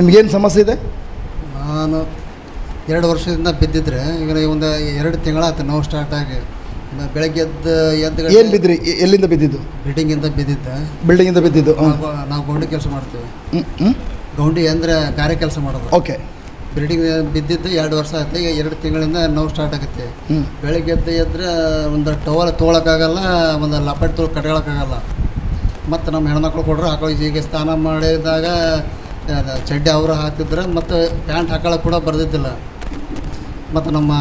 ನಿಮಗೇನು ಸಮಸ್ಯೆ ಇದೆ? ನಾನು ಎರಡು ವರ್ಷದಿಂದ ಬಿದ್ದಿದ್ರೆ ಈಗ ಒಂದು ಎರಡು ತಿಂಗಳಾಯ್ತು ನೋವು ಸ್ಟಾರ್ಟ್ ಆಗಿ. ಬೆಳಗ್ಗೆ ಎದ್ದು ಎದ್ದು ಏನು ಬಿದ್ದಿರಿ ಎ- ಎಲ್ಲಿಂದ ಬಿದ್ದಿದ್ದು? ಬಿಲ್ಡಿಂಗಿಂದ ಬಿದ್ದಿದ್ದೆ. ಬಿಲ್ಡಿಂಗಿಂದ ಬಿದ್ದಿದ್ದು ಹಾಂ ನಾವು ನಾವು ಗೌಂಡಿ ಕೆಲಸ ಮಾಡ್ತೀವಿ. ಗೌಂಡಿ ಅಂದರೆ ಕಾರ್ಯ ಕೆಲಸ ಮಾಡೋದು. ಓಕೆ. ಬಿಲ್ಡಿಂಗ್ ಬಿದ್ದಿದ್ದು ಎರಡು ವರ್ಷ ಆಯ್ತು. ಈಗ ಎರಡು ತಿಂಗಳಿಂದ ನೋವು ಸ್ಟಾರ್ಟ್ ಆಗುತ್ತೆ. ಹ್ಞೂ ಬೆಳಗ್ಗೆ ಎದ್ದು ಎದ್ರೆ ಒಂದು ಟವಲ್ ತೊಗೊಳಕ್ಕಾಗಲ್ಲ ಒಂದು ಲಪಟ್ ತೊಗೊಳ್ ಕಟ್ಕೊಳಕ್ಕಾಗಲ್ಲ. ಮತ್ತು ನಮ್ಮ ಹೆಣ್ಮಕ್ಳು ಕೊಡ್ರು ಹಾಕೊಳ್ಳಿ ಈಗ ಸ್ನಾನ ಮಾಡಿದಾಗ ಅದ್ ಚಡ್ಡಿ ಅವರು ಹಾಕಿದ್ರೆ ಮತ್ತು ಪ್ಯಾಂಟ್ ಹಾಕೊಳ್ಳೋಕೆ ಕೂಡ ಬರ್ದಿದ್ದಿಲ್ಲ. ಮತ್ತು ನಮ್ಮ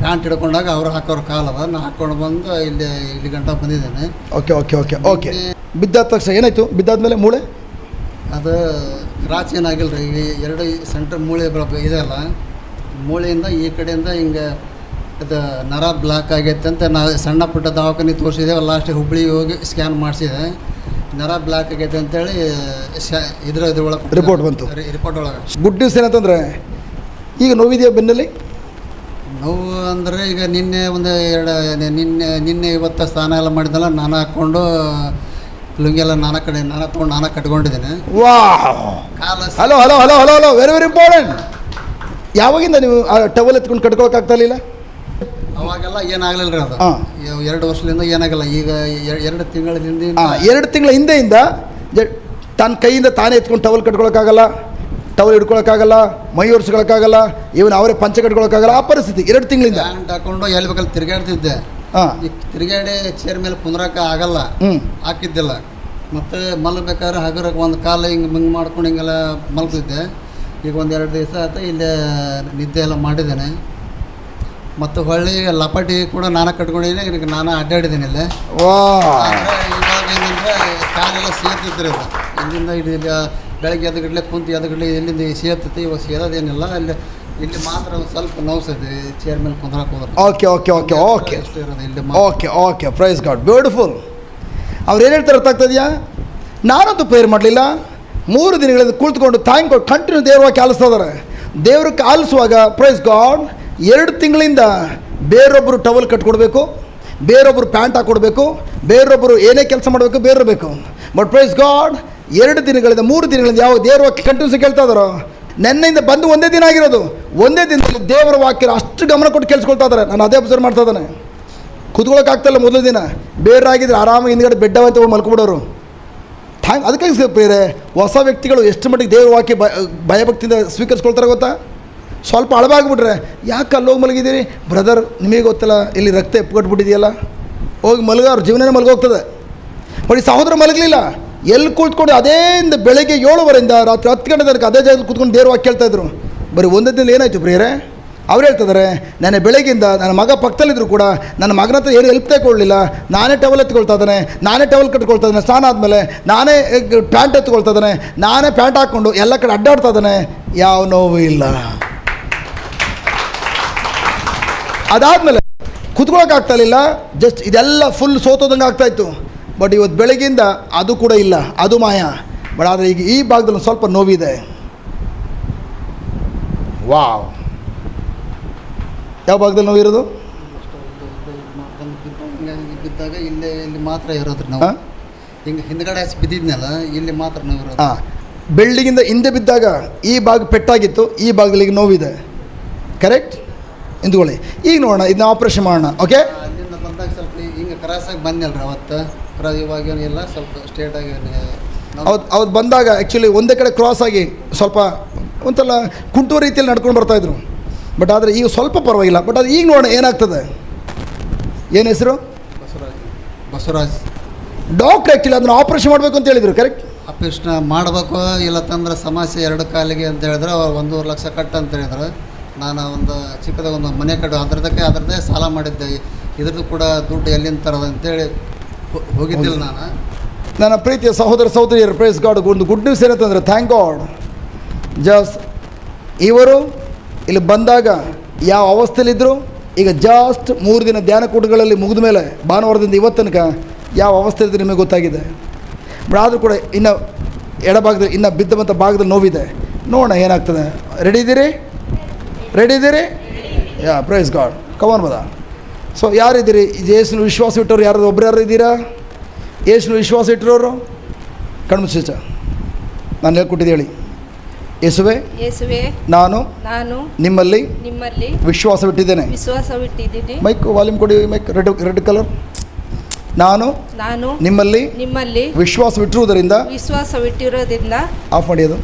ಪ್ಯಾಂಟ್ ಹಿಡ್ಕೊಂಡಾಗ ಅವ್ರು ಹಾಕೋರು ಕಾಲದ ನಾ ಹಾಕ್ಕೊಂಡು ಬಂದು ಇಲ್ಲಿ ಇಲ್ಲಿ ಗಂಟ ಬಂದಿದ್ದೇನೆ. Okay okay okay okay. ಬಿದ್ದಾದ ತಕ್ಷಣ ಏನಾಯಿತು? ಬಿದ್ದಾದ್ಮೇಲೆ ಮೂಳೆ? ಅದು ಕ್ರಾಚ್ ಏನಾಗಿಲ್ಲ ರೀ ಈ ಎರಡು ಸೆಂಟ್ರ್ ಮೂಳೆ ಇದೆ ಅಲ್ಲ. ಮೂಳೆಯಿಂದ ಈ ಕಡೆಯಿಂದ ಹಿಂಗೆ ಅದು ನರ ಬ್ಲಾಕ್ ಆಗೈತೆ ಅಂತ ನಾ ಸಣ್ಣ ಪುಟ್ಟ ದವಾಖಾನೆ ತೋರಿಸಿದೆ. ಲಾಸ್ಟಿಗೆ ಹುಬ್ಳಿಗೆ ಹೋಗಿ ಸ್ಕ್ಯಾನ್ ಮಾಡಿಸಿದೆ. ನರ ಬ್ಲಾಕ್ ಆಗೈತೆ ಅಂತೇಳಿ ಶ ಇದ್ರ ಒಳಗೆ ರಿಪೋರ್ಟ್ ಬಂತು. ರಿಪೋರ್ಟ್ ಒಳಗೆ. ಗುಡ್ ನ್ಯೂಸ್ ಏನಂತಂದರೆ ಈಗ ನೋವಿದೆಯಾ ಬೆನ್ನಲ್ಲಿ? ನೋವು ಅಂದರೆ ಈಗ ನಿನ್ನೆ ಒಂದು ಎರಡು ನಿನ್ನೆ ನಿನ್ನೆ ಇವತ್ತು ಸ್ನಾನ ಎಲ್ಲ ಮಾಡಿದ್ನಲ್ಲ ನಾನು ಹಾಕ್ಕೊಂಡು ಲುಂಗಿ ಎಲ್ಲ ನಾನಾ ಕಡೆ ನಾನು ತೊಗೊಂಡು ನಾನು ಕಟ್ಕೊಂಡಿದ್ದೇನೆ. ವಾ ಕಾಲ hello hello hello hello hello very very important ಯಾವಾಗಿಂದ ನೀವು ಆ ಟವಲ್ ಎತ್ಕೊಂಡು ಕಟ್ಕೊಳಕ್ಕಾಗ್ತಾ ಇರಲಿಲ್ಲ? ಅವಾಗೆಲ್ಲ ಏನಾಗಲಿಲ್ಲ ಅದು. ಹಾ. ಎರಡು ವರ್ಷದಿಂದ ಏನಾಗಲ್ಲ ಈಗ ಎರಡು ತಿಂಗಳ ಹಿಂದೆ ಹಾಂ ಎರಡು ತಿಂಗಳ ಹಿಂದೆಯಿಂದ ಜ- ತನ್ನ ಕೈಯಿಂದ ತಾನೇ ಎತ್ಕೊಂಡು ಟವಲ್ ಕಟ್ಕೊಳಕ್ಕಾಗಲ್ಲ ಟವಲ್ ಹಿಡ್ಕೊಳಕ್ಕಾಗಲ್ಲ ಮೈ ಒರೆಸ್ಕೊಳಕ್ಕಾಗಲ್ಲ ಇವನ್ ಅವರೇ ಪಂಚ ಕಟ್ಕೊಳಕ್ಕಾಗಲ್ಲ ಆ ಪರಿಸ್ಥಿತಿ ಎರಡು ತಿಂಗಳಿಂದ. ಪ್ಯಾಂಟ್ ಹಾಕೊಂಡು ಎಲ್ಲಿ ಬೇಕಲ್ಲಿ ತಿರುಗಾಡ್ತಿದ್ದೆ. ಹಾಂ. ಈಗ ತಿರುಗಾಡಿ ಚೇರ್ ಮೇಲೆ ಕುಂದ್ರಕ್ಕೆ ಆಗಲ್ಲ. ಹ್ಞೂ ಹಾಕಿದ್ದಿಲ್ಲ. ಮತ್ತು ಮಲ್ಬೇಕಾದ್ರೆ ಹಗರಕ್ಕೆ ಒಂದು ಕಾಲು ಹಿಂಗೆ ಹಿಂಗೆ ಮಾಡ್ಕೊಂಡು ಹಿಂಗೆಲ್ಲ ಮಲ್ತಿದ್ದೆ ಈಗ ಒಂದು ಎರಡು ದಿವಸ ಆಯ್ತು ಇಲ್ಲೇ ನಿದ್ದೆ ಎಲ್ಲ ಮಾಡಿದ್ದೇನೆ. ಮತ್ತು ಹೊಳ್ಳಿ ಲಪಾಟಿ ಕೂಡ ನಾನು ಕಟ್ಕೊಂಡಿದ್ದೀನಿ ಈಗ ನಾನು ಅಡ್ಡಾಡಿದ್ದೀನಿ ಇಲ್ಲೇ. ಓ. ಇವಾಗ ಏನಂದ್ರೆ ಕಾಲೆಲ್ಲ ಸೇರ್ತಿತ್ತು ಇದು ಇಲ್ಲಿಂದ ಇಲ್ಲಿ ಇಲ್ಲಿ ಬೆಳಗ್ಗೆ ಎದ್ಗಡ್ಲೆ ಕುಂತು ಎದ್ಗಡ್ಲೆ ಇಲ್ಲಿಂದ ಸೇರ್ತೈತಿ ಇವಾಗ ಸೇರೋದೇನಿಲ್ಲ ಅಲ್ಲಿ ಇಲ್ಲಿ ಮಾತ್ರ ಒಂದು ಸ್ವಲ್ಪ ನೋವ್ಸೈತಿ ಚೇರ್ ಮೇಲೆ ಕುಂದ್ರಕ್ಕೆ ಹೋದ್ರೆ. ಓಕೆ ಓಕೆ ಓಕೆ ಓಕೆ ಅಷ್ಟೇ ಇರೋದು ಇಲ್ಲಿ ಮಾತ್ರ. Okay okay praise God beautiful ಅವ್ರು ಏನು ಹೇಳ್ತಾರೆ ಅರ್ಥ ಆಗ್ತದೆಯಾ ನಾನಂತೂ ಪ್ರೇರ್ ಮಾಡಲಿಲ್ಲ. ಮೂರು ದಿನಗಳಿಂದ ಕುಳಿತುಕೊಂಡು ಥ್ಯಾಂಕ್ ಗಾಡ್ ಕಂಟಿನ್ಯೂ ದೇವರವಾಗಿ ಆಲಿಸ್ತಾ ಇದ್ದಾರೆ. ದೇವ್ರಿಗೆ ಆಲಿಸುವಾಗ ಪ್ರೈಸ್ ಗಾಡ್ ಎರಡು ತಿಂಗಳಿಂದ ಬೇರೊಬ್ಬರು ಟವಲ್ ಕಟ್ಕೊಡ್ಬೇಕು, ಬೇರೊಬ್ಬರು ಪ್ಯಾಂಟ್ ಹಾಕ್ಕೊಡ್ಬೇಕು ಬೇರೊಬ್ಬರು ಏನೇ ಕೆಲಸ ಮಾಡಬೇಕು ಬೇರಬೇಕು ಬಟ್ ಪ್ರೈಸ್ ಗಾಡ್ ಎರಡು ದಿನಗಳಿಂದ, ಮೂರು ದಿನಗಳಿಂದ ಯಾವ ದೇವರ ಕಂಟಿನ್ಯೂಸ್ ಕೇಳ್ತಾ ಇದ್ದಾರೋ, ನೆನ್ನೆಯಿಂದ ಬಂದು ಒಂದೇ ದಿನ ಆಗಿರೋದು. ಒಂದೇ ದಿನದಲ್ಲಿ ದೇವರ ವಾಕ್ಯ ಅಷ್ಟು ಗಮನ ಕೊಟ್ಟು ಕೇಳಿಸ್ಕೊಳ್ತಾ ಇದ್ದಾರೆ. ನಾನು ಅದೇ ಅಬ್ಸರ್ವ್ ಮಾಡ್ತಾ ಇದ್ದಾನೆ. ಕುತ್ಕೊಳ್ಳೋಕ್ಕಾಗ್ತಾಯಿಲ್ಲ ಮೊದಲ ದಿನ. ಬೇರೆ ಆಗಿದ್ರೆ ಆರಾಮಾಗಿ ಹಿಂದ್ಗಡೆ ಬೆಡ್ಡವ ಅಂತ ಮಲ್ಕೊಬಿಡೋರು ಥ್ಯಾಂಕ್ ಅದಕ್ಕೆ ಬೇರೆ ಹೊಸ ವ್ಯಕ್ತಿಗಳು ಎಷ್ಟು ಮಟ್ಟಿಗೆ ದೇವರ ವಾಕ್ಯ ಭಯ ಭಯಭಕ್ತಿಯಿಂದ ಸ್ವೀಕರಿಸ್ಕೊಳ್ತಾರೆ ಗೊತ್ತಾ? ಸ್ವಲ್ಪ ಅಳವಾಗ್ಬಿಟ್ರೆ ಯಾಕೆ ಅಲ್ಲೋಗಿ ಮಲಗಿದ್ದೀರಿ? ಬ್ರದರ್ ನಿಮಗೆ ಗೊತ್ತಲ್ಲ, ಇಲ್ಲಿ ರಕ್ತ ಎಪ್ಕೊಟ್ಬಿಟ್ಟಿದೆಯಲ್ಲ? ಹೋಗಿ ಮಲಗ, ಅವ್ರ ಜೀವನನೇ ಮಲಗೋಗ್ತದೆ. ಬಟ್ ಸಹೋದರ ಮಲಗಲಿಲ್ಲ. ಎಲ್ಲಿ ಕೂತ್ಕೊಂಡು ಅದೇ ಇಂದ ಬೆಳಗ್ಗೆ ಏಳುವರೆಯಿಂದ ರಾತ್ರಿ ಹತ್ತು ಗಂಟೆ ತನಕ ಅದೇ ಜಾಗದಲ್ಲಿ ಕೂತ್ಕೊಂಡು ದೇವ್ರ ಕೇಳ್ತಾ ಇದ್ರು. ಬರೀ ಒಂದೇ ದಿನ ಏನಾಯಿತು ಪ್ರಿಯರೇ? ಅವ್ರು ಹೇಳ್ತಿದ್ದಾರೆ ನನ್ನ ಬೆಳಗ್ಗಿಂದ ನನ್ನ ಮಗ ಪಕ್ಕದಲ್ಲಿದ್ದರೂ ಕೂಡ ನನ್ನ ಮಗನ ಹತ್ರ ಏನು ಹೆಲ್ಪ್ ತಗೊಳ್ಳಿಲ್ಲ. ನಾನೇ ಟವಲ್ ಎತ್ಕೊಳ್ತಾ ಇದ್ದಾನೆ, ನಾನೇ ಟವಲ್ ಕಟ್ಕೊಳ್ತಾ ಇದ್ದಾನೆ, ಸ್ನಾನ ಆದಮೇಲೆ ನಾನೇ ಪ್ಯಾಂಟ್ ಎತ್ಕೊಳ್ತಾ ಇದ್ದಾನೆ, ನಾನೇ ಪ್ಯಾಂಟ್ ಹಾಕ್ಕೊಂಡು ಎಲ್ಲ ಕಡೆ ಅಡ್ಡಾಡ್ತಾ ಇದ್ದಾನೆ. ಯಾವ ನೋವು ಇಲ್ಲ. ಅದಾದಮೇಲೆ ಕುತ್ಕೊಳ್ಳೋಕ್ಕಾಗ್ತಾ ಇರಲಿಲ್ಲ. ಜಸ್ಟ್ ಇದೆಲ್ಲ ಫುಲ್ ಸೋತೋದಂಗೆ ಆಗ್ತಾಯಿತ್ತು ಬಟ್ ಇವತ್ತು ಬೆಳಗ್ಗೆಯಿಂದ ಅದು ಕೂಡ ಇಲ್ಲ. ಅದು ಮಾಯ. ಬಟ್ ಆದರೆ ಈಗ ಈ ಭಾಗದಲ್ಲಿ ಸ್ವಲ್ಪ ನೋವಿದೆ. ವಾವ್ ಯಾವ ಭಾಗದಲ್ಲಿ ನೋವಿರೋದು? ಬಂದು ಬಿದ್ದಾಗ ಇಲ್ಲೇ ಇಲ್ಲಿ ಮಾತ್ರ ಇರೋದ್ರಿ ನಾವು ಹಿಂಗೆ ಹಿಂದ್ಗಡೆ ಹಚ್ಚಿ ಬಿದ್ದಿದ್ನಲ್ಲ ಇಲ್ಲಿ ಮಾತ್ರ ನೋವಿರೋದು ಇರೋದು ಹಾಂ ಬಿಲ್ಡಿಂಗಿಂದ ಹಿಂದೆ ಬಿದ್ದಾಗ ಈ ಭಾಗ ಪೆಟ್ಟಾಗಿತ್ತು. ಈ ಭಾಗದಲ್ಲಿ ನೋವಿದೆ. ಕರೆಕ್ಟ್ ಹಿಂದ್ಕೊಳ್ಳಿ ಈಗ ನೋಡೋಣ ಇದನ್ನ ಆಪ್ರೇಷನ್ ಮಾಡೋಣ ಓಕೆ ಅಲ್ಲಿಂದ ಬಂದಾಗ ಸ್ವಲ್ಪ ಹಿಂಗೆ ಕ್ರಾಸಾಗಿ ಅವತ್ತು? ಕ್ರಾಸ್ ಇವಾಗ ಏನಿಲ್ಲ ಸ್ವಲ್ಪ ಅವತ್ತು ಬಂದಾಗ ಆ್ಯಕ್ಚುಲಿ ಒಂದೇ ಕಡೆ ಕ್ರಾಸ್ ಆಗಿ ಸ್ವಲ್ಪ ಒಂಥರ ಕುಂಟುವ ರೀತಿಯಲ್ಲಿ ನಡ್ಕೊಂಡು ಬರ್ತಾಯಿದ್ರು ಬಟ್ ಆದರೆ ಈಗ ಸ್ವಲ್ಪ ಪರವಾಗಿಲ್ಲ. ಬಟ್ ಅದು ಈಗ ನೋಡೋಣ ಏನಾಗ್ತದೆ? ಏನು ಹೆಸರು? ಬಸವರಾಜ್. ಬಸವರಾಜ್. ಡಾಕ್ಟ್ರ್ ಆ್ಯಕ್ಚುಲಿ ಅದನ್ನು ಆಪ್ರೇಷನ್ ಮಾಡಬೇಕು ಅಂತ ಹೇಳಿದರು ಕರೆಕ್ಟ್ ಆಪರೇಷನ್ ಮಾಡಬೇಕು ಇಲ್ಲ ತಂದ್ರೆ ಸಮಸ್ಯೆ ಎರಡು ಕಾಲಿಗೆ ಅಂತ ಹೇಳಿದ್ರೆ ಅವ್ರು ಒಂದೂವರೆ ಲಕ್ಷ ಕಟ್ಟ ಅಂತ ಹೇಳಿದ್ರು. ನಾನು ಒಂದು ಚಿಕ್ಕದಾಗ ಒಂದು ಮನೆ ಕಟ್ಟು ಅದರದಕ್ಕೆ ಅದರದೇ ಸಾಲ ಮಾಡಿದ್ದೆ. ಇದ್ರದ್ದು ಕೂಡ ದುಡ್ಡು ಎಲ್ಲಿಂದ ತರೋದು ಅಂತೇಳಿ ಹೋಗಿದ್ದಿಲ್ಲ ನಾನು. ನನ್ನ ಪ್ರೀತಿಯ ಸಹೋದರ ಸಹೋದರಿಯರು ಪ್ರೈಸ್ ಗಾಡ್ ಒಂದು ಗುಡ್ ನ್ಯೂಸ್ ಏನಂತಂದರೆ ಥ್ಯಾಂಕ್ ಗಾಡ್ ಜಸ್ಟ್ ಇವರು ಇಲ್ಲಿ ಬಂದಾಗ ಯಾವ ಅವಸ್ಥೆಯಲ್ಲಿದ್ದರು ಈಗ ಜಾಸ್ಟ್ ಮೂರು ದಿನ ಧ್ಯಾನ ಕೂಟಗಳಲ್ಲಿ ಮುಗಿದ ಮೇಲೆ ಭಾನುವಾರದಿಂದ ಇವತ್ತು ತನಕ ಯಾವ ಅವಸ್ಥೆಯಲ್ಲಿ ನಿಮಗೆ ಗೊತ್ತಾಗಿದೆ? ಬಟ್ ಆದರೂ ಕೂಡ ಇನ್ನು ಎಡಭಾಗದಲ್ಲಿ ಇನ್ನು ಬಿದ್ದಂಥ ಭಾಗದಲ್ಲಿ ನೋವಿದೆ. ನೋಡೋಣ ಏನಾಗ್ತದೆ. ರೆಡಿ ಇದ್ದೀರಿ? ರೆಡಿ ಇದ್ದೀರಿ? Yeah praise God come on ಬದ ಸೊ ಯಾರಿದ್ದೀರಿ? ಯೇಸುನ ವಿಶ್ವಾಸ ಇಟ್ಟವ್ರು ಯಾರು ಒಬ್ಬರು ಯಾರು ಇದ್ದೀರಾ? ಯೇಸುನ ವಿಶ್ವಾಸ ಇಟ್ಟಿರೋರು ಕಣ್ಮುಚ್ಚ ನಾನು ಹೇಳ್ಕೊಟ್ಟಿದ್ದೆ ಹೇಳಿ. ಯೇಸುವೆ ಯೇಸುವೆ ನಾನು ನಾನು ನಿಮ್ಮಲ್ಲಿ ನಿಮ್ಮಲ್ಲಿ ವಿಶ್ವಾಸ ಬಿಟ್ಟಿದ್ದೇನೆ. ವಿಶ್ವಾಸ ಬಿಟ್ಟಿದ್ದೀನಿ. ಮೈಕ್ ವಾಲ್ಯೂಮ್ ಕೊಡಿ ಮೈಕ್ ರೆಡ್ ರೆಡ್ ಕಲರ್ ನಾನು ನಾನು ನಿಮ್ಮಲ್ಲಿ ನಿಮ್ಮಲ್ಲಿ ವಿಶ್ವಾಸ ವಿಶ್ವಾಸವಿಟ್ಟಿರುವುದರಿಂದ ವಿಶ್ವಾಸವಿಟ್ಟಿರೋದ್ರಿಂದ ಆಫ್ ಮಾಡಿ ಅದು.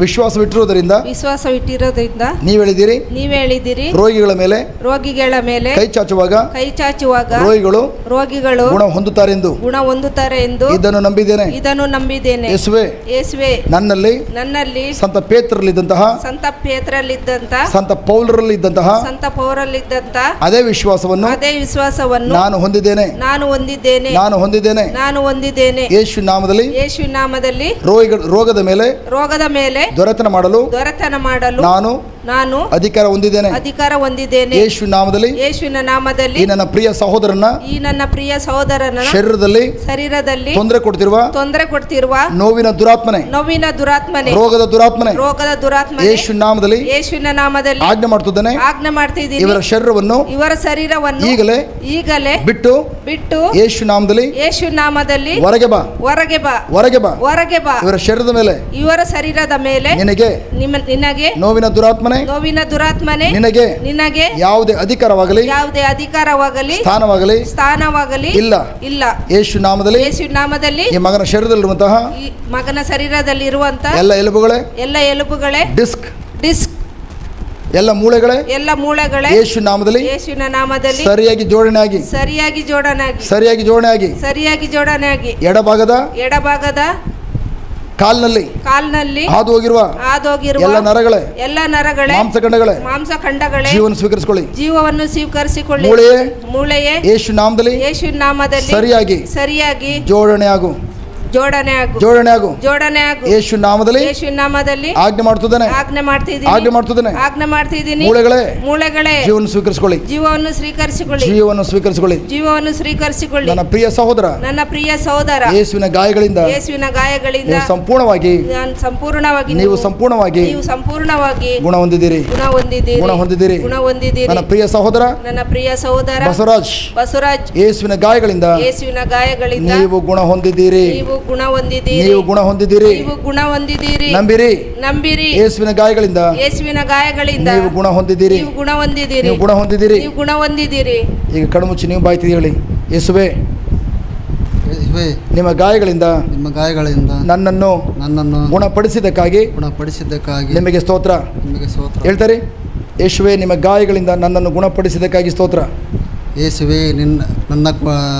ವಿಶ್ವಾಸವಿಟ್ಟಿರುವುದರಿಂದ ವಿಶ್ವಾಸವಿಟ್ಟಿರೋದ್ರಿಂದ ನೀವು ಹೇಳಿದಿರಿ ನೀವ್ ಹೇಳಿದಿರಿ ರೋಗಿಗಳ ಮೇಲೆ ರೋಗಿಗಳ ಮೇಲೆ ಕೈ ಚಾಚುವಾಗ ಕೈ ಚಾಚುವಾಗ ರೋಗಿಗಳು ರೋಗಿಗಳು ಗುಣ ಹೊಂದುತ್ತಾರೆಂದು ಗುಣ ಹೊಂದುತ್ತಾರೆ ಎಂದು ಇದನ್ನು ನಂಬಿದ್ದೇನೆ. ಇದನ್ನು ನಂಬಿದ್ದೇನೆ. ಯೇಸುವೆ ಯೇಸುವೆ ನನ್ನಲ್ಲಿ ನನ್ನಲ್ಲಿ ಸಂತ ಪೇತ್ರಲ್ಲಿದ್ದಂತಹ ಸಂತ ಪೇತ್ರಲ್ಲಿದ್ದಂತಹ ಸಂತ ಪೌಲರಲ್ಲಿದ್ದಂತಹ ಸಂತ ಪೌರಲ್ಲಿದ್ದಂತಹ ಅದೇ ವಿಶ್ವಾಸವನ್ನು ಅದೇ ವಿಶ್ವಾಸವನ್ನು ನಾನು ಹೊಂದಿದ್ದೇನೆ. ನಾನು ಹೊಂದಿದ್ದೇನೆ. ನಾನು ಹೊಂದಿದ್ದೇನೆ. ನಾನು ಹೊಂದಿದ್ದೇನೆ. ಯೇಸು ನಾಮದಲ್ಲಿ ಯೇಸು ನಾಮದಲ್ಲಿ ರೋಗಿಗಳ ರೋಗದ ಮೇಲೆ ರೋಗದ ಮೇಲೆ ದೊರೆತನ ಮಾಡಲು ದೊರೆತನ ಮಾಡಲು ನಾನು ನಾನು ಅಧಿಕಾರ ಹೊಂದಿದ್ದೇನೆ. ಅಧಿಕಾರ ಹೊಂದಿದ್ದೇನೆ. ಯೇಸು ನಾಮದಲ್ಲಿ. ಯೇಸುವಿನ ನಾಮದಲ್ಲಿ. ಈ ನನ್ನ ಪ್ರಿಯ ಸಹೋದರನ ಈ ನನ್ನ ಪ್ರಿಯ ಸಹೋದರನ ಶರೀರದಲ್ಲಿ ಶರೀರದಲ್ಲಿ ತೊಂದರೆ ಕೊಡ್ತಿರುವ ತೊಂದರೆ ಕೊಡ್ತಿರುವ ನೋವಿನ ದುರಾತ್ಮನೆ. ನೋವಿನ ದುರಾತ್ಮನೆ. ರೋಗದ ದುರಾತ್ಮನೆ. ರೋಗದ ದುರಾತ್ಮನೆ. ಯೇಸು ನಾಮದಲ್ಲಿ ಯೇಸುವಿನ ನಾಮದಲ್ಲಿ ಆಜ್ಞೆ ಮಾಡ್ತಿದ್ದೇನೆ. ಆಜ್ಞೆ ಮಾಡ್ತಿದ್ದೀನಿ. ಇವರ ಶರೀರವನ್ನು ಇವರ ಶರೀರವನ್ನು ಈಗಲೇ ಈಗಲೇ ಬಿಟ್ಟು ಬಿಟ್ಟು ಯೇಸು ನಾಮದಲ್ಲಿ ಯೇಸು ನಾಮದಲ್ಲಿ ಹೊರಗೆ ಬಾ. ಹೊರಗೆ ಬಾ. ಹೊರಗೆ ಬಾ. ಹೊರಗೆ ಬಾ. ಇವರ ಶರೀರದ ಮೇಲೆ ಇವರ ಶರೀರದ ಮೇಲೆ ನಿನಗೆ ನಿಮ್ಮ ನಿನಗೆ ನೋವಿನ ದುರಾತ್ಮನೆ ನೋವಿನ ದುರಾತ್ಮನೆ ನಿನಗೆ ನಿನಗೆ ಯಾವುದೇ ಅಧಿಕಾರವಾಗಲಿ ಯಾವುದೇ ಅಧಿಕಾರವಾಗಲಿ ಸ್ಥಾನವಾಗಲಿ ಸ್ಥಾನವಾಗಲಿ ಇಲ್ಲ. ಇಲ್ಲ. ಯೇಸು ನಾಮದಲ್ಲಿ ಯೇಸು ನಾಮದಲ್ಲಿ ಈ ಮಗನ ಶರೀರದಲ್ಲಿರುವಂತಹ ಈ ಮಗನ ಶರೀರದಲ್ಲಿ ಇರುವಂತ ಎಲ್ಲ ಎಲುಬುಗಳೇ ಎಲ್ಲ ಎಲುಬುಗಳೇ ಡಿಸ್ಕ್ ಡಿಸ್ಕ್ ಎಲ್ಲ ಮೂಳೆಗಳೇ ಎಲ್ಲ ಮೂಳೆಗಳೇ ಯೇಸು ನಾಮದಲ್ಲಿ ಯೇಸುವಿನ ನಾಮದಲ್ಲಿ ಸರಿಯಾಗಿ ಜೋಡಣೆ ಆಗಿ ಸರಿಯಾಗಿ ಜೋಡಣಾಗಿ ಸರಿಯಾಗಿ ಜೋಡಣೆ ಆಗಿ ಸರಿಯಾಗಿ ಜೋಡಣೆಯಾಗಿ ಎಡಭಾಗದ ಎಡಭಾಗದ ಕಾಲ್ನಲ್ಲಿ ಕಾಲ್ನಲ್ಲಿ ಹಾದು ಹೋಗಿರುವ ಹಾದೋಗಿರುವ ಎಲ್ಲ ನರಗಳೇ ಎಲ್ಲ ನರಗಳೇ ಮಾಂಸಖಂಡಗಳು ಮಾಂಸ ಖಂಡಗಳೇ ಜೀವನ ಸ್ವೀಕರಿಸಿಕೊಳ್ಳಿ. ಜೀವವನ್ನು ಸ್ವೀಕರಿಸಿಕೊಳ್ಳಿ. ಮೂಳೆಯೇ ಮೂಳೆಯೇ ಯೇಸು ನಾಮದಲ್ಲಿ ಯೇಸು ನಾಮದಲ್ಲಿ ಸರಿಯಾಗಿ ಸರಿಯಾಗಿ ಜೋಡಣೆ ಆಗು ಜೋಡಣೆ ಆಗು. ಜೋಡಣೆ ಆಗು. ಜೋಡಣೆ ಆಗು. ಯೇಸು ನಾಮದಲ್ಲಿ ಯೇಸು ನಾಮದಲ್ಲಿ ಆಜ್ಞೆ ಮಾಡ್ತಿದ್ದಾನೆ. ಆಜ್ಞೆ ಮಾಡ್ತಿದ್ದೀನಿ. ಆಜ್ಞೆ ಮಾಡ್ತಿದ್ದಾನೆ. ಆಜ್ಞೆ ಮಾಡ್ತಿದ್ದೀನಿ. ಮೂಳೆಗಳೇ. ಮೂಳೆಗಳೇ. ಜೀವನ ಸ್ವೀಕರಿಸಿಕೊಳ್ಳಿ. ಜೀವವನ್ನು ಸ್ವೀಕರಿಸಿಕೊಳ್ಳಿ. ಜೀವವನ್ನು ಸ್ವೀಕರಿಸಿಕೊಳ್ಳಿ. ಜೀವವನ್ನು ಸ್ವೀಕರಿಸಿಕೊಳ್ಳಿ. ನನ್ನ ಪ್ರಿಯ ಸಹೋದರ. ನನ್ನ ಪ್ರಿಯ ಸಹೋದರ. ಯೇಸುವಿನ ಗಾಯಗಳಿಂದ ಯೇಸುವಿನ ಗಾಯಗಳಿಂದ ಸಂಪೂರ್ಣವಾಗಿ ನಾನು ಸಂಪೂರ್ಣವಾಗಿ ನೀವು ಸಂಪೂರ್ಣವಾಗಿ ನೀವು ಸಂಪೂರ್ಣವಾಗಿ ಗುಣ ಹೊಂದಿದ್ದೀರಿ. ಗುಣ ಹೊಂದಿದ್ದೀರಿ. ಗುಣ ಹೊಂದಿದ್ದೀರಿ. ಗುಣ ಹೊಂದಿದ್ದೀರಿ. ನನ್ನ ಪ್ರಿಯ ಸಹೋದರ. ನನ್ನ ಪ್ರಿಯ ಸಹೋದರ. ಬಸವರಾಜ್. ಬಸವರಾಜ್. ಯೇಸುವಿನ ಗಾಯಗಳಿಂದ ಯೇಸುವಿನ ಗಾಯಗಳಿಂದ ನೀವು ಗುಣ ಹೊಂದಿದ್ದೀರಿ. ನೀವು ಗುಣ ಹೊಂದಿದ್ದೀರಿ. ನೀವು ಗುಣ ಹೊಂದಿದ್ದೀರಿ. ನೀವು ಗುಣ ಹೊಂದಿದ್ದೀರಿ. ನಂಬಿರಿ. ನಂಬಿರಿ. ಯೇಸುವಿನ ಗಾಯಗಳಿಂದ. ಯೇಸುವಿನ ಗಾಯಗಳಿಂದ. ನೀವು ಗುಣ ಹೊಂದಿದ್ದೀರಿ. ನೀವು ಗುಣ ಹೊಂದಿದ್ದೀರಿ. ನೀವು ಗುಣ ಹೊಂದಿದ್ದೀರಿ. ನೀವು ಗುಣ ಹೊಂದಿದ್ದೀರಿ. ಈಗ ಕಣ್ಮುಚ್ಚಿ ನೀವು ಬಾಯ್ತಿದ್ದೀರಿ ಹೇಳಿ. ಯೇಸುವೆ ಯೇಸುವೇ, ನಿಮ್ಮ ಗಾಯಗಳಿಂದ ನಿಮ್ಮ ಗಾಯಗಳಿಂದ ನನ್ನನ್ನು ನನ್ನನ್ನು ಗುಣಪಡಿಸಿದ್ದಕ್ಕಾಗಿ ಗುಣಪಡಿಸಿದ್ದಕ್ಕಾಗಿ ನಿಮಗೆ ಸ್ತೋತ್ರ. ನಿಮಗೆ ಸ್ತೋತ್ರ. ಹೇಳ್ತಾರೆ ಯೇಸುವೆ ನಿಮ್ಮ ಗಾಯಗಳಿಂದ ನನ್ನನ್ನು ಗುಣಪಡಿಸಿದ್ದಕ್ಕಾಗಿ ಸ್ತೋತ್ರ. ಯೇಸುವೆ ನಿನ್ನ ನನ್ನ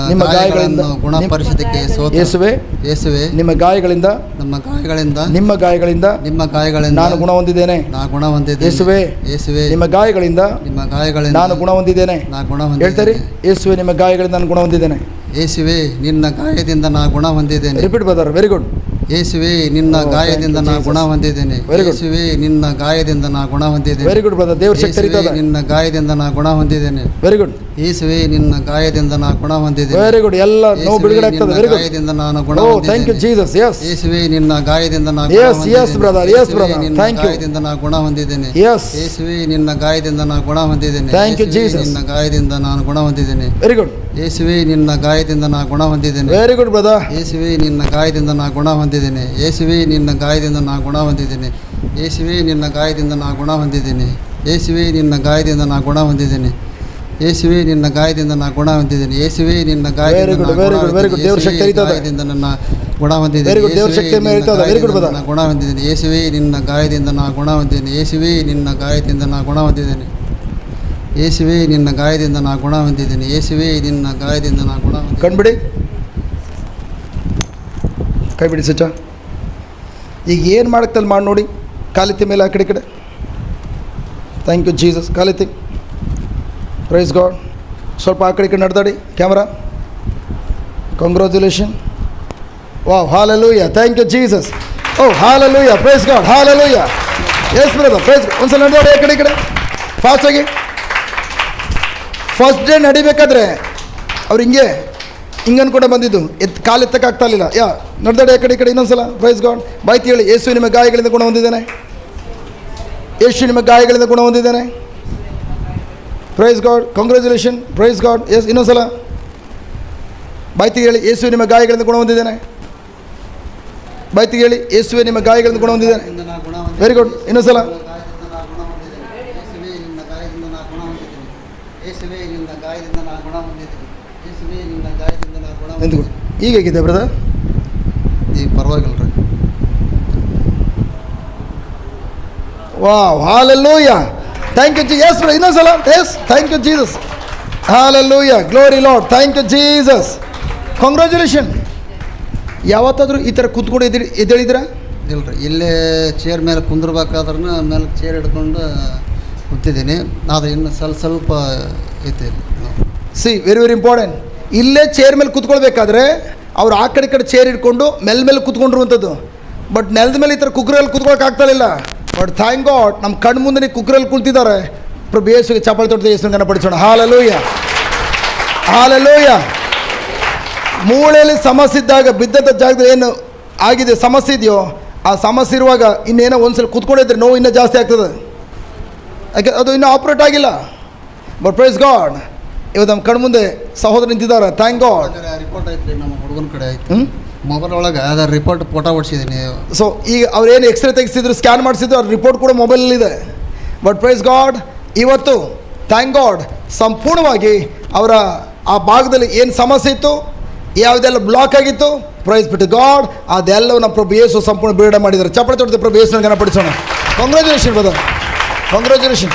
ನಿಮ್ಮ ಗಾಯಗಳನ್ನು ಗುಣಪರಿಸಿದಕ್ಕೆ ಸ್ತೋತ್ರ ಯೇಸುವೆ ಯೇಸುವೆ ನಿಮ್ಮ ಗಾಯಗಳಿಂದ ನಮ್ಮ ಗಾಯಗಳಿಂದ ನಿಮ್ಮ ಗಾಯಗಳಿಂದ ನಿಮ್ಮ ಗಾಯಗಳಿಂದ ನಾನು ಗುಣ ಹೊಂದಿದ್ದೇನೆ. ನಾ ಗುಣ ಹೊಂದಿದ್ದೆ ಯೇಸುವೆ ಯೇಸುವೆ ನಿಮ್ಮ ಗಾಯಗಳಿಂದ ನಿಮ್ಮ ಗಾಯಗಳಿಂದ ನಾನು ಗುಣ ಹೊಂದಿದ್ದೇನೆ. ನಾ ಗುಣ ಹೇಳ್ತಾರೆ? ಯೇಸುವೆ ನಿಮ್ಮ ಗಾಯಗಳಿಂದ ನಾನು ಗುಣ ಹೊಂದಿದ್ದೇನೆ. ಯೇಸುವೆ ನಿನ್ನ ಗಾಯದಿಂದ ನಾ ಗುಣ ಹೊಂದಿದ್ದೇನೆ. ರಿಪೀಟ್ ಬದರ್ ವೆರಿ ಗುಡ್ ಯೇಸುವೆ ನಿನ್ನ Oh, ಗಾಯದಿಂದ thank you, ನಾ. ಗುಣ ಹೊಂದಿದ್ದೇನೆ Very good. ಯೇಸುವೆ ನಿನ್ನ ಗಾಯದಿಂದ ನಾ ಗುಣ ಹೊಂದಿದ್ದೇನೆ ವೆರಿ ಗುಡ್ ಬ್ರದರ್ ದೇವ್ರ ಶಕ್ತಿ ಯೇಸುವೆ ಹರಿತದ ನಿನ್ನ ಗಾಯದಿಂದ ನಾ ಗುಣ ಹೊಂದಿದ್ದೇನೆ ವೆರಿ ಗುಡ್ ಯೇಸುವೆ ನಿನ್ನ ಗಾಯದಿಂದ ನಾ ಗುಣ ಹೊಂದಿದ್ದೇನೆ ವೆರಿ ಗುಡ್ ಎಲ್ಲ ನೋವು ಯೇಸುವೆ, ಬಿಡುಗಡೆ ಆಗ್ತದೆ. ನಿನ್ನ ವೆರಿ ಗುಡ್ ಗಾಯದಿಂದ ನಾನು ಗುಣ ಓ ಥ್ಯಾಂಕ್ ಯು ಹೊಂದಿದ್ದೇನೆ ಜೀಸಸ್ ಎಸ್ ಯೇಸುವೆ ನಿನ್ನ ಗಾಯದಿಂದ ನಾ Yes, ಗುಣ yes, ಹೊಂದಿದ್ದೇನೆ. brother. Yes, ಯೇಸುವೆ, brother. ನಿನ್ನ Thank you. ಗಾಯದಿಂದ ನಾ ಗುಣ ಹೊಂದಿದ್ದೇನೆ ಎಸ್ ಯೇಸುವೆ ನಿನ್ನ ಗಾಯದಿಂದ ನಾ ಗುಣ ಹೊಂದಿದ್ದೇನೆ Thank you, ಯೇಸುವೆ, Jesus. ನಿನ್ನ ಗಾಯದಿಂದ ನಾನು ಗುಣ ಹೊಂದಿದ್ದೇನೆ ವೆರಿ ಗುಡ್ ಯೇಸುವೆ ನಿನ್ನ ಗಾಯದಿಂದ ನಾ ಗುಣ ಹೊಂದಿದ್ದೇನೆ ವೆರಿ ಗುಡ್ ಬ್ರದರ್ ಯೇಸುವೆ ನಿನ್ನ ಗಾಯದಿಂದ ನಾ ಗುಣ ಹೊಂದಿದ್ದೇನೆ ಯೇಸುವೆ ನಿನ್ನ ಗಾಯದಿಂದ ನಾ ಗುಣ ಹೊಂದಿದ್ದೇನೆ ಯೇಸುವೆ ನಿನ್ನ ಗಾಯದಿಂದ ನಾ ಗುಣ ಹೊಂದಿದ್ದೇನೆ ಯೇಸುವೆ ನಿನ್ನ ಗಾಯದಿಂದ ನಾ ಗುಣ ಹೊಂದಿದ್ದೇನೆ ಯೇಸುವೆ ನಿನ್ನ ಗಾಯದಿಂದ ನಾ ಗುಣ ಹೊಂದಿದ್ದೇನೆ ಯೇಸುವೆ ನಿನ್ನ ಗಾಯದಿಂದ ನನ್ನ ಗುಣ ಹೊಂದಿದ್ದೇನೆ ಗುಣ ಹೊಂದಿದ್ದೇನೆ ಯೇಸುವೆ ನಿನ್ನ ಗಾಯದಿಂದ ನಾ ಗುಣ ಹೊಂದಿದ್ದೇನೆ ಯೇಸುವೆ ನಿನ್ನ ಗಾಯದಿಂದ ನಾ ಗುಣ ಹೊಂದಿದ್ದೇನೆ ಯೇಸುವೆ ನಿನ್ನ ಗಾಯದಿಂದ ನಾ ಗುಣ ಹೊಂದಿದ್ದೇನೆ ಯೇಸುವೆ ನಿನ್ನ ಗಾಯದಿಂದ ನಾ ಗುಣ ಕಣ್ಬಿಡಿ ಕೈ ಬಿಡಿ ಸಚ ಈಗ ಏನು ಮಾಡಕ್ತಲ್ಲಿ ಮಾಡಿ ನೋಡಿ. ಕಾಲಿತಿ ಮೇಲೆ ಆ ಕಡೆ ಕಡೆ. ಥ್ಯಾಂಕ್ ಯು ಜೀಸಸ್ ಕಾಲಿತಿ ಪ್ರೈಸ್ ಗಾಡ್ ಸ್ವಲ್ಪ ಆ ಕಡೆ ಕಡೆ ನಡೆದಾಡಿ. Camera congratulation wow hallelujah thank you Jesus oh hallelujah praise God hallelujah yes brother praise ಒಂದ್ಸಲ ನಡೆದಾಡಿ ಆ ಕಡೆ ಕಡೆ. ಫಾಸ್ಟಾಗಿ ಫಸ್ಟ್ ಡೇ ನಡಿಬೇಕಾದ್ರೆ, ಅವ್ರು ಹಿಂಗೆ ಹಿಂಗನ್ ಕೂಡ ಬಂದಿದ್ದು. ಎತ್ ಕಾಲು ಎತ್ತಕ್ಕಾಗ್ತಾ ಇರಲಿಲ್ಲ. ಯಾ, ನಡೆದಾಡಿ ಆ ಕಡೆ, ಈ ಕಡೆ ಇನ್ನೊಂದ್ಸಲ. ಪ್ರೈಸ್ ಗಾಡ್ ಬಾಯ್ತಿ ಹೇಳಿ ಯೇಸು ನಿಮ್ಮ ಗಾಯಗಳಿಂದ ಗುಣ ಹೊಂದಿದ್ದಾನೆ. ಯೇಸು ನಿಮ್ಮ ಗಾಯಗಳಿಂದ ಗುಣ ಹೊಂದಿದ್ದಾನೆ. Praise God congratulation praise God yes ಇನ್ನೊಂದ್ಸಲ. ಬಾಯ್ತಿ ಹೇಳಿ ಯೇಸು ನಿಮ್ಮ ಗಾಯಗಳಿಂದ ಗುಣ ಹೊಂದಿದ್ದಾನೆ. ಬಾಯ್ತಿ ಹೇಳಿ ಯೇಸುವೆ ನಿಮ್ಮ ಗಾಯಗಳಿಂದ ಗುಣ ಹೊಂದಿದ್ದಾನೆ. ವೆರಿ ಗುಡ್ ಇನ್ನೊಂದ್ಸಲ. ಗಾಯದಿಂದ ಈಗ ಹೇಗಿದೆ ಬ್ರದರ್ ಈ ಪರವಾಗಿಲ್ಲ ರೀ ವಾವ್ ಹಾಲೆಲ್ಲೂಯ ಥ್ಯಾಂಕ್ ಯು ಜಿ ಎಸ್ ಬ್ರ ಇನ್ನೊಂದ್ಸಲ yes thank you Jesus hallelujah glory Lord thank you Jesus congratulation ಯಾವತ್ತಾದರೂ ಈ ಥರ ಕೂತ್ಕೊಂಡು ಎದ್ದಿ ಎದ್ದೇಳಿದ್ರಾ ಇಲ್ಲ ರೀ ಇಲ್ಲೇ ಚೇರ್ ಮೇಲೆ ಕುಂದ್ರಬೇಕಾದ್ರನ್ನ ಮೇಲೆ ಚೇರ್ ಹಿಡ್ಕೊಂಡು ಕೂತಿದ್ದೀನಿ. ಆದರೆ ಇನ್ನು ಸ್ವಲ್ಪ ಸ್ವಲ್ಪ ಐತೆ ಸಿ ವೆರಿ ವೆರಿ ಇಂಪಾರ್ಟೆಂಟ್ ಇಲ್ಲೇ ಚೇರ್ ಮೇಲೆ ಕೂತ್ಕೊಳ್ಬೇಕಾದ್ರೆ ಅವ್ರು ಆ ಕಡೆ ಕಡೆ ಚೇರ್ ಇಟ್ಕೊಂಡು ಮೆಲ್ ಮೇಲೆ ಕೂತ್ಕೊಂಡಿರುವಂಥದ್ದು. ಬಟ್ ನೆಲದ ಮೇಲೆ ಈ ಥರ ಕುಕ್ಕರಲ್ಲಿ ಕೂತ್ಕೊಳಕ್ಕೆ ಆಗ್ತಾಯಿಲ್ಲ ಬಟ್ ಥ್ಯಾಂಕ್ ಗಾಡ್ ನಮ್ಮ ಕಣ್ಣು ಮುಂದೆ ಕುಕ್ಕರಲ್ಲಿ ಕುಳಿತಿದ್ದಾರೆ. ಪ್ರಭು ಯೇಸುಗೆ ಚಪ್ಪಾಳೆ ತೊಡ್ದು ಯೇಸುವಿನ ಕನಪಡಿಸೋಣ ಹಾಲಲೂಯ ಹಾಲಲೂಯ ಮೂಳೆಯಲ್ಲಿ ಸಮಸ್ಯೆ ಇದ್ದಾಗ, ಬಿದ್ದಂಥ ಜಾಗದಲ್ಲಿ ಏನು ಆಗಿದೆ, ಸಮಸ್ಯೆ ಇದೆಯೋ, ಆ ಸಮಸ್ಯೆ ಇರುವಾಗ ಇನ್ನೇನೋ ಒಂದ್ಸಲ ಕೂತ್ಕೊಂಡಿದ್ರೆ ನೋವು ಇನ್ನೂ ಜಾಸ್ತಿ ಆಗ್ತದೆ. ಯಾಕೆ, ಅದು ಇನ್ನೂ ಆಪ್ರೇಟ್ ಆಗಿಲ್ಲ. ಬಟ್ ಪ್ರೈಸ್ ಗಾಡ್ ಇವತ್ತು ನಮ್ಮ ಕಣ್ಮುಂದೆ ಸಹೋದರ ನಿಂತಿದ್ದಾರೆ. ಥ್ಯಾಂಕ್ ಗಾಡ್ ರಿಪೋರ್ಟ್ ಐತ್ರಿ ನಮ್ಮ ಹುಡುಗನ ಕಡೆ ಆಯ್ತು. ಮೊಬೈಲ್ ಒಳಗೆ ಅದರ ರಿಪೋರ್ಟ್ ಫೋಟೋ ಹೊಡ್ಸಿದ್ದೀನಿ ಸೊ ಈಗ ಅವ್ರೇನು ಎಕ್ಸ್ರೇ ತೆಗೆಸಿದ್ರು ಸ್ಕ್ಯಾನ್ ಮಾಡಿಸಿದ್ರು ಅವ್ರ ರಿಪೋರ್ಟ್ ಕೂಡ ಮೊಬೈಲಲ್ಲಿದೆ ಬಟ್ ಪ್ರೈಸ್ ಗಾಡ್ ಇವತ್ತು ಥ್ಯಾಂಕ್ ಗಾಡ್ ಸಂಪೂರ್ಣವಾಗಿ ಅವರ ಆ ಭಾಗದಲ್ಲಿ ಏನು ಸಮಸ್ಯೆ ಇತ್ತು ಯಾವುದೆಲ್ಲ ಬ್ಲಾಕ್ ಆಗಿತ್ತು ಪ್ರೈಸ್ ಬಿಟ್ಟು ಗಾಡ್ ಅದೆಲ್ಲವೂ ನಮ್ಮ ಪ್ರಭು ಯೇಸು ಸಂಪೂರ್ಣ ಬಿಡುಗಡೆ ಮಾಡಿದ್ದಾರೆ. ಚಪ್ಪಳೆ ತೊಡೆದು ಪ್ರಭು ಯೇಸುನ ಗಣಪಡಿಸೋಣ ಕಂಗ್ರ್ಯಾಚುಲೇಷನ್ ಬದ ಕಾಂಗ್ರ್ಯಾಚುಲೇಷನ್